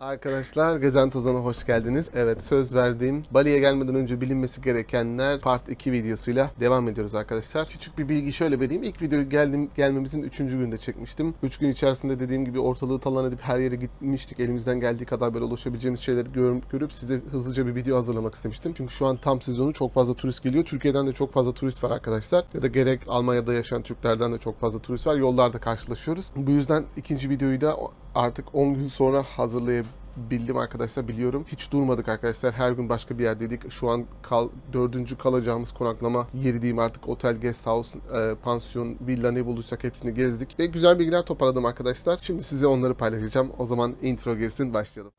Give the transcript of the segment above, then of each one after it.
Arkadaşlar Gezen Tozan'a hoş geldiniz. Evet söz verdiğim Bali'ye gelmeden önce bilinmesi gerekenler part 2 videosuyla devam ediyoruz arkadaşlar. Küçük bir bilgi şöyle vereyim. İlk videoyu geldim, gelmemizin 3. günde çekmiştim. 3 gün içerisinde dediğim gibi ortalığı talan edip her yere gitmiştik. Elimizden geldiği kadar böyle ulaşabileceğimiz şeyleri gör- görüp size hızlıca bir video hazırlamak istemiştim. Çünkü şu an tam sezonu çok fazla turist geliyor. Türkiye'den de çok fazla turist var arkadaşlar. Ya da gerek Almanya'da yaşayan Türklerden de çok fazla turist var. Yollarda karşılaşıyoruz. Bu yüzden ikinci videoyu da artık 10 gün sonra hazırlayabildim arkadaşlar biliyorum. Hiç durmadık arkadaşlar. Her gün başka bir yerdeydik. Şu an kal, dördüncü kalacağımız konaklama yeri diyeyim artık. Otel, guest house, e, pansiyon, villa ne bulduysak hepsini gezdik. Ve güzel bilgiler toparladım arkadaşlar. Şimdi size onları paylaşacağım. O zaman intro girsin başlayalım.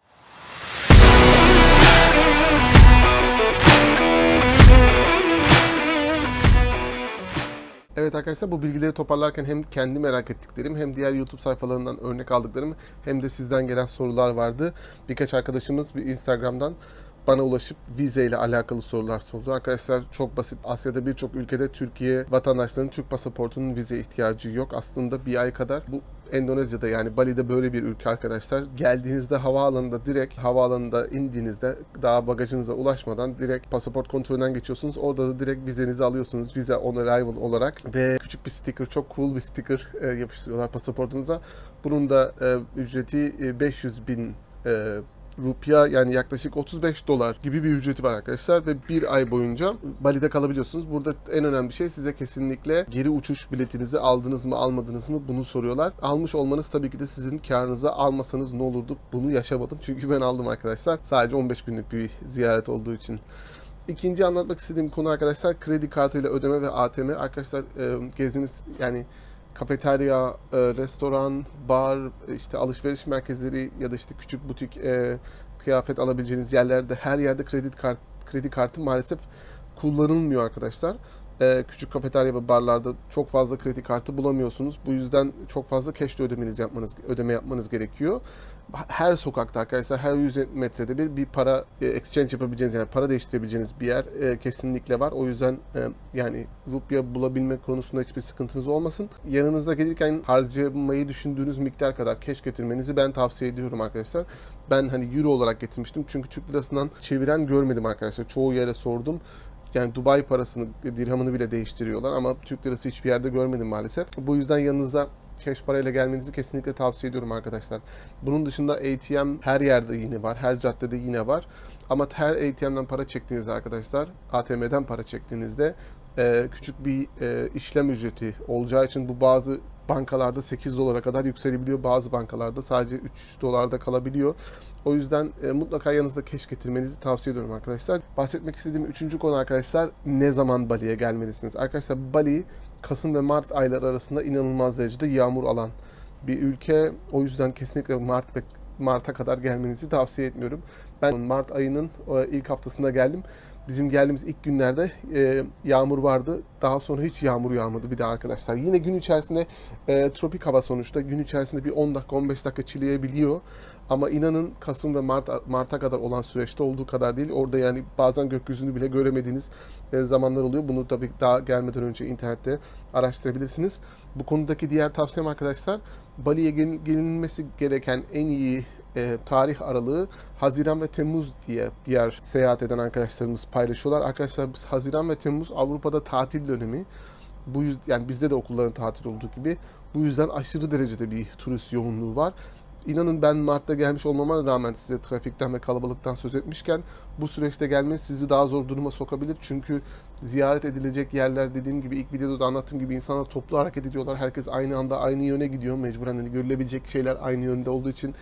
Evet arkadaşlar bu bilgileri toparlarken hem kendi merak ettiklerim hem diğer YouTube sayfalarından örnek aldıklarım hem de sizden gelen sorular vardı. Birkaç arkadaşımız bir Instagram'dan bana ulaşıp vize ile alakalı sorular sordu. Arkadaşlar çok basit. Asya'da birçok ülkede Türkiye vatandaşlarının Türk pasaportunun vize ihtiyacı yok. Aslında bir ay kadar bu Endonezya'da yani Bali'de böyle bir ülke arkadaşlar. Geldiğinizde havaalanında direkt havaalanında indiğinizde daha bagajınıza ulaşmadan direkt pasaport kontrolünden geçiyorsunuz. Orada da direkt vizenizi alıyorsunuz. Vize on arrival olarak ve küçük bir sticker, çok cool bir sticker e, yapıştırıyorlar pasaportunuza. Bunun da e, ücreti e, 500 bin e, rupya yani yaklaşık 35 dolar gibi bir ücreti var arkadaşlar ve bir ay boyunca Bali'de kalabiliyorsunuz. Burada en önemli şey size kesinlikle geri uçuş biletinizi aldınız mı almadınız mı bunu soruyorlar. Almış olmanız tabii ki de sizin karınıza almasanız ne olurdu bunu yaşamadım çünkü ben aldım arkadaşlar. Sadece 15 günlük bir ziyaret olduğu için. İkinci anlatmak istediğim konu arkadaşlar kredi kartıyla ödeme ve ATM. Arkadaşlar geziniz yani kafeterya, e, restoran, bar, işte alışveriş merkezleri ya da işte küçük butik e, kıyafet alabileceğiniz yerlerde her yerde kredi kart kredi kartı maalesef kullanılmıyor arkadaşlar. E, küçük kafeterya ve barlarda çok fazla kredi kartı bulamıyorsunuz. Bu yüzden çok fazla cash'le ödemeniz yapmanız ödeme yapmanız gerekiyor. Her sokakta arkadaşlar her 100 metrede bir bir para e, exchange yapabileceğiniz yani para değiştirebileceğiniz bir yer e, kesinlikle var. O yüzden e, yani rupya bulabilme konusunda hiçbir sıkıntınız olmasın. Yanınızda gelirken harcamayı düşündüğünüz miktar kadar cash getirmenizi ben tavsiye ediyorum arkadaşlar. Ben hani euro olarak getirmiştim çünkü Türk lirasından çeviren görmedim arkadaşlar. Çoğu yere sordum. Yani Dubai parasını, dirhamını bile değiştiriyorlar ama Türk lirası hiçbir yerde görmedim maalesef. Bu yüzden yanınıza cash parayla gelmenizi kesinlikle tavsiye ediyorum arkadaşlar. Bunun dışında ATM her yerde yine var. Her caddede yine var. Ama her ATM'den para çektiğinizde arkadaşlar, ATM'den para çektiğinizde e, küçük bir e, işlem ücreti olacağı için bu bazı bankalarda 8 dolara kadar yükselebiliyor. Bazı bankalarda sadece 3 dolarda kalabiliyor. O yüzden e, mutlaka yanınızda cash getirmenizi tavsiye ediyorum arkadaşlar. Bahsetmek istediğim üçüncü konu arkadaşlar ne zaman Bali'ye gelmelisiniz? Arkadaşlar Bali Kasım ve Mart ayları arasında inanılmaz derecede yağmur alan bir ülke. O yüzden kesinlikle Mart Mart'a kadar gelmenizi tavsiye etmiyorum. Ben Mart ayının e, ilk haftasında geldim. Bizim geldiğimiz ilk günlerde e, yağmur vardı. Daha sonra hiç yağmur yağmadı bir daha arkadaşlar. Yine gün içerisinde e, tropik hava sonuçta gün içerisinde bir 10 dakika 15 dakika çileyebiliyor. Ama inanın Kasım ve Mart Mart'a kadar olan süreçte olduğu kadar değil. Orada yani bazen gökyüzünü bile göremediğiniz e, zamanlar oluyor. Bunu tabii daha gelmeden önce internette araştırabilirsiniz. Bu konudaki diğer tavsiyem arkadaşlar Bali'ye gelin- gelinmesi gereken en iyi e, tarih aralığı Haziran ve Temmuz diye diğer seyahat eden arkadaşlarımız paylaşıyorlar. Arkadaşlar biz Haziran ve Temmuz Avrupa'da tatil dönemi. Bu yüzden yani bizde de okulların tatil olduğu gibi bu yüzden aşırı derecede bir turist yoğunluğu var. İnanın ben Mart'ta gelmiş olmama rağmen size trafikten ve kalabalıktan söz etmişken bu süreçte gelmeniz sizi daha zor duruma sokabilir. Çünkü ziyaret edilecek yerler dediğim gibi ilk videoda da anlattığım gibi insanlar toplu hareket ediyorlar. Herkes aynı anda aynı yöne gidiyor. Mecburen hani görülebilecek şeyler aynı yönde olduğu için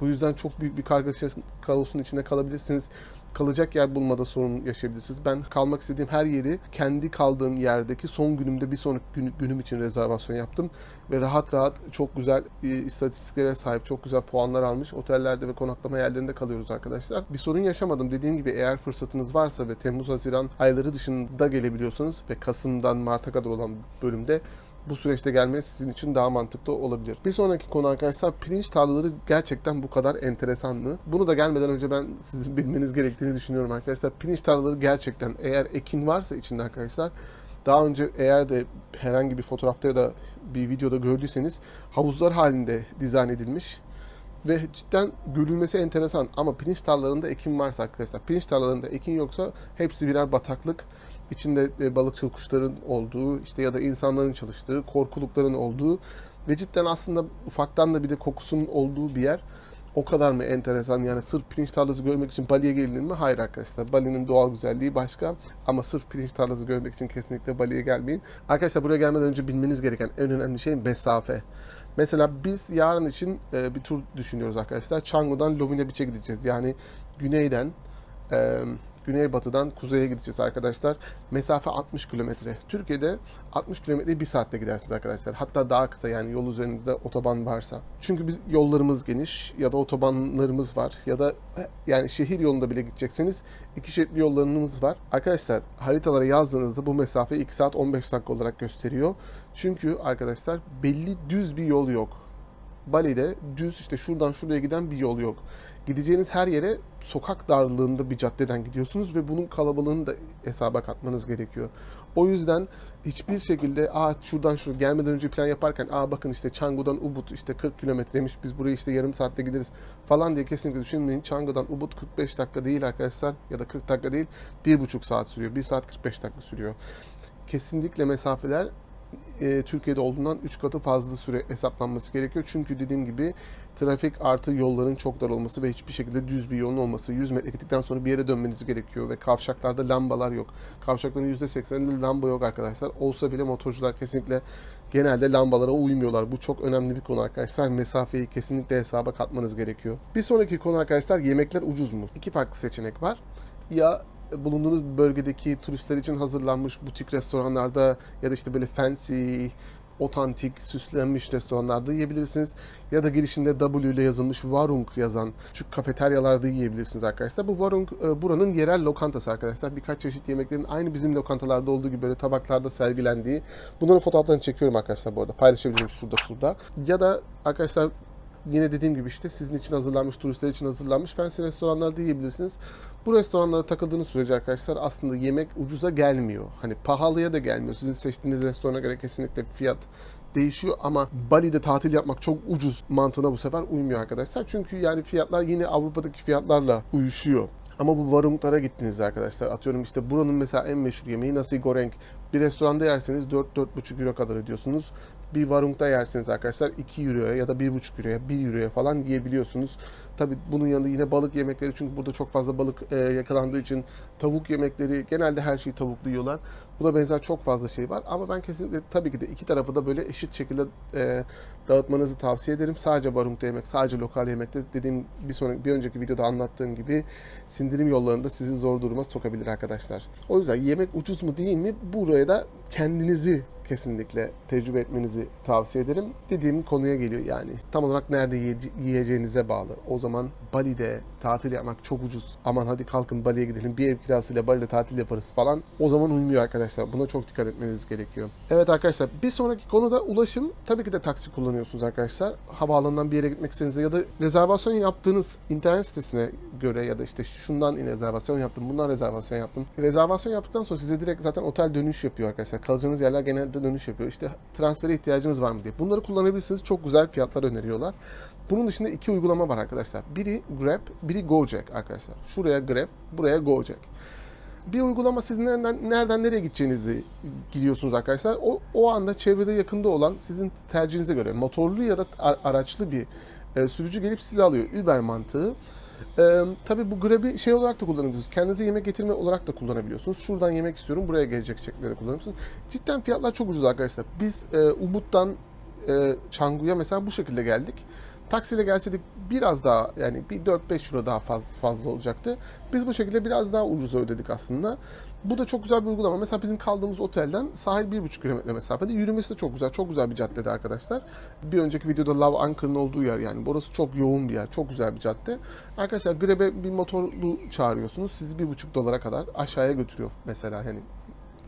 bu yüzden çok büyük bir kargaşa kaosun içinde kalabilirsiniz. Kalacak yer bulmada sorun yaşayabilirsiniz. Ben kalmak istediğim her yeri kendi kaldığım yerdeki son günümde bir sonraki gün, günüm için rezervasyon yaptım. Ve rahat rahat çok güzel e, istatistiklere sahip, çok güzel puanlar almış otellerde ve konaklama yerlerinde kalıyoruz arkadaşlar. Bir sorun yaşamadım. Dediğim gibi eğer fırsatınız varsa ve Temmuz-Haziran ayları dışında gelebiliyorsanız ve Kasım'dan Mart'a kadar olan bölümde bu süreçte gelmesi sizin için daha mantıklı olabilir. Bir sonraki konu arkadaşlar pirinç tarlaları gerçekten bu kadar enteresan mı? Bunu da gelmeden önce ben sizin bilmeniz gerektiğini düşünüyorum arkadaşlar. Pirinç tarlaları gerçekten eğer ekin varsa içinde arkadaşlar daha önce eğer de herhangi bir fotoğrafta ya da bir videoda gördüyseniz havuzlar halinde dizayn edilmiş Ve cidden görülmesi enteresan ama pirinç tarlalarında ekin varsa arkadaşlar, pirinç tarlalarında ekin yoksa hepsi birer bataklık. İçinde e, balıkçıl kuşların olduğu işte ya da insanların çalıştığı, korkulukların olduğu ve cidden aslında ufaktan da bir de kokusunun olduğu bir yer. O kadar mı enteresan yani sırf pirinç tarlası görmek için Bali'ye gelinir mi? Hayır arkadaşlar. Bali'nin doğal güzelliği başka ama sırf pirinç tarlası görmek için kesinlikle Bali'ye gelmeyin. Arkadaşlar buraya gelmeden önce bilmeniz gereken en önemli şey mesafe. Mesela biz yarın için e, bir tur düşünüyoruz arkadaşlar. Canggu'dan Lovina Beach'e gideceğiz. Yani güneyden güneybatıdan kuzeye gideceğiz arkadaşlar. Mesafe 60 kilometre. Türkiye'de 60 kilometreyi bir saatte gidersiniz arkadaşlar. Hatta daha kısa yani yol üzerinizde otoban varsa. Çünkü biz yollarımız geniş ya da otobanlarımız var ya da yani şehir yolunda bile gidecekseniz iki şeritli yollarımız var. Arkadaşlar haritalara yazdığınızda bu mesafe 2 saat 15 dakika olarak gösteriyor. Çünkü arkadaşlar belli düz bir yol yok. Bali'de düz işte şuradan şuraya giden bir yol yok. Gideceğiniz her yere sokak darlığında bir caddeden gidiyorsunuz ve bunun kalabalığını da hesaba katmanız gerekiyor. O yüzden hiçbir şekilde aa şuradan şuraya gelmeden önce plan yaparken aa bakın işte Canggu'dan Ubud işte 40 kilometreymiş biz buraya işte yarım saatte gideriz falan diye kesinlikle düşünmeyin. Canggu'dan Ubud 45 dakika değil arkadaşlar ya da 40 dakika değil 1,5 saat sürüyor. 1 saat 45 dakika sürüyor. Kesinlikle mesafeler e, Türkiye'de olduğundan 3 katı fazla süre hesaplanması gerekiyor. Çünkü dediğim gibi trafik artı yolların çok dar olması ve hiçbir şekilde düz bir yolun olması. 100 metre gittikten sonra bir yere dönmeniz gerekiyor ve kavşaklarda lambalar yok. Kavşakların %80'inde lamba yok arkadaşlar. Olsa bile motorcular kesinlikle genelde lambalara uymuyorlar. Bu çok önemli bir konu arkadaşlar. Mesafeyi kesinlikle hesaba katmanız gerekiyor. Bir sonraki konu arkadaşlar yemekler ucuz mu? İki farklı seçenek var. Ya bulunduğunuz bölgedeki turistler için hazırlanmış butik restoranlarda ya da işte böyle fancy, otantik, süslenmiş restoranlarda yiyebilirsiniz. Ya da girişinde W ile yazılmış Warung yazan küçük kafeteryalarda yiyebilirsiniz arkadaşlar. Bu Warung e, buranın yerel lokantası arkadaşlar. Birkaç çeşit yemeklerin aynı bizim lokantalarda olduğu gibi böyle tabaklarda sergilendiği. Bunların fotoğraflarını çekiyorum arkadaşlar bu arada. Paylaşabilirim şurada şurada. Ya da arkadaşlar yine dediğim gibi işte sizin için hazırlanmış, turistler için hazırlanmış fancy restoranlarda yiyebilirsiniz. Bu restoranlara takıldığınız sürece arkadaşlar aslında yemek ucuza gelmiyor. Hani pahalıya da gelmiyor. Sizin seçtiğiniz restorana göre kesinlikle fiyat değişiyor ama Bali'de tatil yapmak çok ucuz mantığına bu sefer uymuyor arkadaşlar. Çünkü yani fiyatlar yine Avrupa'daki fiyatlarla uyuşuyor. Ama bu varunglara gittiğinizde arkadaşlar atıyorum işte buranın mesela en meşhur yemeği nasi goreng. Bir restoranda yerseniz 4-4,5 euro kadar ödüyorsunuz. Bir varungda yerseniz arkadaşlar 2 euroya ya da 1,5 euroya 1 euroya falan yiyebiliyorsunuz. Tabi bunun yanında yine balık yemekleri çünkü burada çok fazla balık e, yakalandığı için tavuk yemekleri genelde her şeyi tavuklu yiyorlar. Buna benzer çok fazla şey var ama ben kesinlikle tabii ki de iki tarafı da böyle eşit şekilde e, dağıtmanızı tavsiye ederim. Sadece barungda yemek, sadece lokal yemekte dediğim bir sonraki bir önceki videoda anlattığım gibi sindirim yollarında sizi zor duruma sokabilir arkadaşlar. O yüzden yemek ucuz mu değil mi? Buraya da kendinizi kesinlikle tecrübe etmenizi tavsiye ederim. Dediğim konuya geliyor yani. Tam olarak nerede yiye- yiyeceğinize bağlı. O zaman Bali'de tatil yapmak çok ucuz. Aman hadi kalkın Bali'ye gidelim. Bir ev kirasıyla Bali'de tatil yaparız falan. O zaman uymuyor arkadaşlar. Buna çok dikkat etmeniz gerekiyor. Evet arkadaşlar bir sonraki konuda ulaşım. Tabii ki de taksi kullanıyorsunuz arkadaşlar. Havaalanından bir yere gitmek istediğinizde ya da rezervasyon yaptığınız internet sitesine göre ya da işte şundan rezervasyon yaptım, bundan rezervasyon yaptım. Rezervasyon yaptıktan sonra size direkt zaten otel dönüş yapıyor arkadaşlar. Kalacağınız yerler genelde dönüş yapıyor. İşte transfere ihtiyacınız var mı diye. Bunları kullanabilirsiniz. Çok güzel fiyatlar öneriyorlar. Bunun dışında iki uygulama var arkadaşlar. Biri Grab, biri Gojek arkadaşlar. Şuraya Grab, buraya Gojek. Bir uygulama siz nereden, nereden nereye gideceğinizi gidiyorsunuz arkadaşlar. O, o anda çevrede yakında olan sizin tercihinize göre motorlu ya da araçlı bir e, sürücü gelip sizi alıyor. Uber mantığı. Ee, tabii bu Grab'i şey olarak da kullanabiliyorsunuz. Kendinize yemek getirme olarak da kullanabiliyorsunuz. Şuradan yemek istiyorum, buraya gelecek şeklinde de kullanabiliyorsunuz. Cidden fiyatlar çok ucuz arkadaşlar. Biz e, Ubud'dan e, Canggu'ya mesela bu şekilde geldik. Taksiyle gelseydik biraz daha yani bir 4-5 euro daha fazla, fazla olacaktı. Biz bu şekilde biraz daha ucuza ödedik aslında. Bu da çok güzel bir uygulama. Mesela bizim kaldığımız otelden sahil 1,5 kilometre mesafede. Yürümesi de çok güzel. Çok güzel bir caddede arkadaşlar. Bir önceki videoda Love Anchor'ın olduğu yer yani. Burası çok yoğun bir yer. Çok güzel bir cadde. Arkadaşlar Grab'e bir motorlu çağırıyorsunuz. Sizi 1,5 dolara kadar aşağıya götürüyor mesela. Yani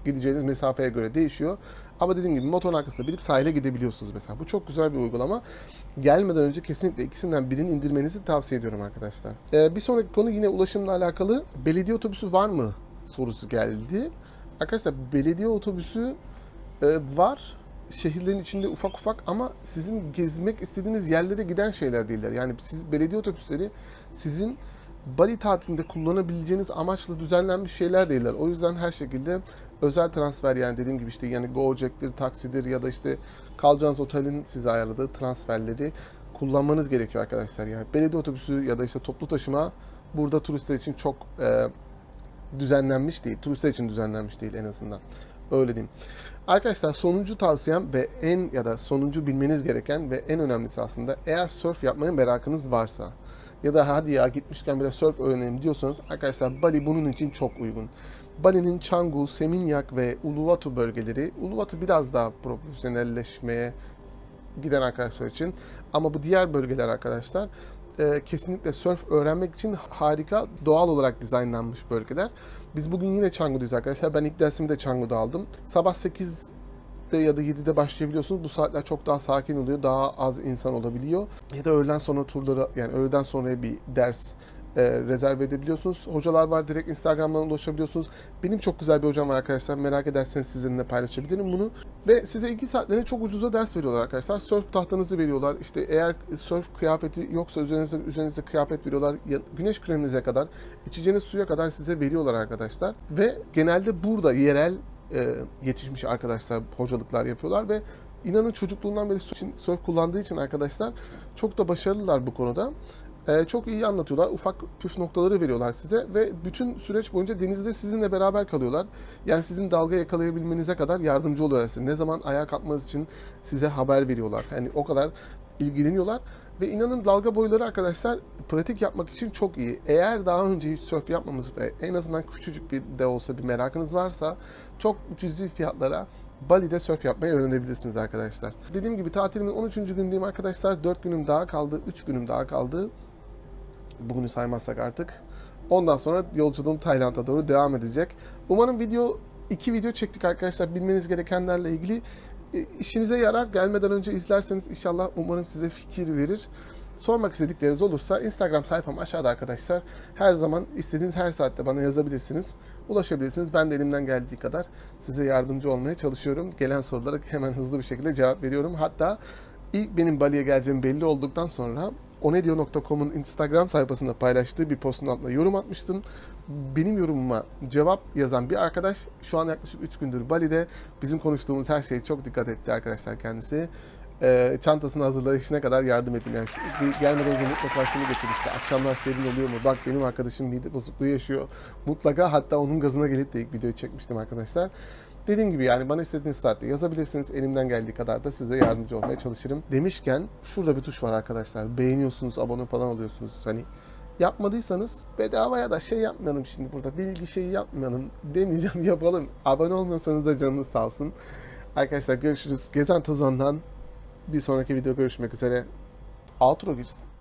gideceğiniz mesafeye göre değişiyor. Ama dediğim gibi motorun arkasında binip sahile gidebiliyorsunuz mesela. Bu çok güzel bir uygulama. Gelmeden önce kesinlikle ikisinden birini indirmenizi tavsiye ediyorum arkadaşlar. Ee, bir sonraki konu yine ulaşımla alakalı. Belediye otobüsü var mı sorusu geldi. Arkadaşlar belediye otobüsü e, var şehirlerin içinde ufak ufak ama sizin gezmek istediğiniz yerlere giden şeyler değiller. Yani siz belediye otobüsleri sizin Bali tatilinde kullanabileceğiniz amaçla düzenlenmiş şeyler değiller. O yüzden her şekilde özel transfer yani dediğim gibi işte yani Gojek'tir, taksidir ya da işte kalacağınız otelin size ayarladığı transferleri kullanmanız gerekiyor arkadaşlar. Yani belediye otobüsü ya da işte toplu taşıma burada turistler için çok e, düzenlenmiş değil. Turistler için düzenlenmiş değil en azından. Öyle diyeyim. Arkadaşlar sonuncu tavsiyem ve en ya da sonuncu bilmeniz gereken ve en önemlisi aslında eğer surf yapmaya merakınız varsa ya da hadi ya gitmişken bir de surf öğrenelim diyorsanız arkadaşlar Bali bunun için çok uygun. Bali'nin Canggu, Seminyak ve Uluwatu bölgeleri, Uluwatu biraz daha profesyonelleşmeye giden arkadaşlar için ama bu diğer bölgeler arkadaşlar e, kesinlikle surf öğrenmek için harika doğal olarak dizaynlanmış bölgeler. Biz bugün yine Canggu'dayız arkadaşlar. Ben ilk dersimi de Canggu'da aldım. Sabah 8'de ya da 7'de başlayabiliyorsunuz. Bu saatler çok daha sakin oluyor. Daha az insan olabiliyor. Ya da öğleden sonra turları yani öğleden sonra bir ders e, rezerve edebiliyorsunuz. Hocalar var direkt Instagram'dan ulaşabiliyorsunuz. Benim çok güzel bir hocam var arkadaşlar. Merak ederseniz sizinle paylaşabilirim bunu. Ve size 2 saatlerine çok ucuza ders veriyorlar arkadaşlar. Surf tahtanızı veriyorlar. İşte eğer surf kıyafeti yoksa üzerinizde üzerinize kıyafet veriyorlar. Güneş kreminize kadar, içeceğiniz suya kadar size veriyorlar arkadaşlar. Ve genelde burada yerel e, yetişmiş arkadaşlar hocalıklar yapıyorlar ve inanın çocukluğundan beri surf, surf kullandığı için arkadaşlar çok da başarılılar bu konuda. Ee, çok iyi anlatıyorlar. Ufak püf noktaları veriyorlar size ve bütün süreç boyunca denizde sizinle beraber kalıyorlar. Yani sizin dalga yakalayabilmenize kadar yardımcı oluyorlar size. Ne zaman ayağa kalkmanız için size haber veriyorlar. Yani o kadar ilgileniyorlar. Ve inanın dalga boyları arkadaşlar pratik yapmak için çok iyi. Eğer daha önce hiç surf yapmamış ve en azından küçücük bir de olsa bir merakınız varsa çok cüzi fiyatlara Bali'de surf yapmayı öğrenebilirsiniz arkadaşlar. Dediğim gibi tatilimin 13. günündeyim arkadaşlar. 4 günüm daha kaldı, 3 günüm daha kaldı. Bugünü saymazsak artık. Ondan sonra yolculuğum Tayland'a doğru devam edecek. Umarım video iki video çektik arkadaşlar. Bilmeniz gerekenlerle ilgili E, işinize yarar. Gelmeden önce izlerseniz inşallah umarım size fikir verir. Sormak istedikleriniz olursa Instagram sayfam aşağıda arkadaşlar. Her zaman istediğiniz her saatte bana yazabilirsiniz. Ulaşabilirsiniz. Ben de elimden geldiği kadar size yardımcı olmaya çalışıyorum. Gelen sorulara hemen hızlı bir şekilde cevap veriyorum. Hatta ilk benim Bali'ye geleceğim belli olduktan sonra onedio.com'un Instagram sayfasında paylaştığı bir postun altına yorum atmıştım. Benim yorumuma cevap yazan bir arkadaş şu an yaklaşık 3 gündür Bali'de. Bizim konuştuğumuz her şeye çok dikkat etti arkadaşlar kendisi. Ee, çantasını hazırlayışına kadar yardım ettim. Yani şu, gelmeden önce mutlaka şunu getir işte. Akşamlar serin oluyor mu? Bak benim arkadaşım mide bozukluğu yaşıyor. Mutlaka hatta onun gazına gelip de ilk videoyu çekmiştim arkadaşlar. Dediğim gibi yani bana istediğiniz saatte yazabilirsiniz. Elimden geldiği kadar da size yardımcı olmaya çalışırım. Demişken şurada bir tuş var arkadaşlar. Beğeniyorsunuz, abone falan oluyorsunuz. Hani yapmadıysanız bedavaya da şey yapmayalım şimdi burada. Bilgi şeyi yapmayalım demeyeceğim yapalım. Abone olmuyorsanız da canınız sağ olsun. Arkadaşlar görüşürüz. Gezen Tozan'dan bir sonraki video görüşmek üzere. Outro girsin.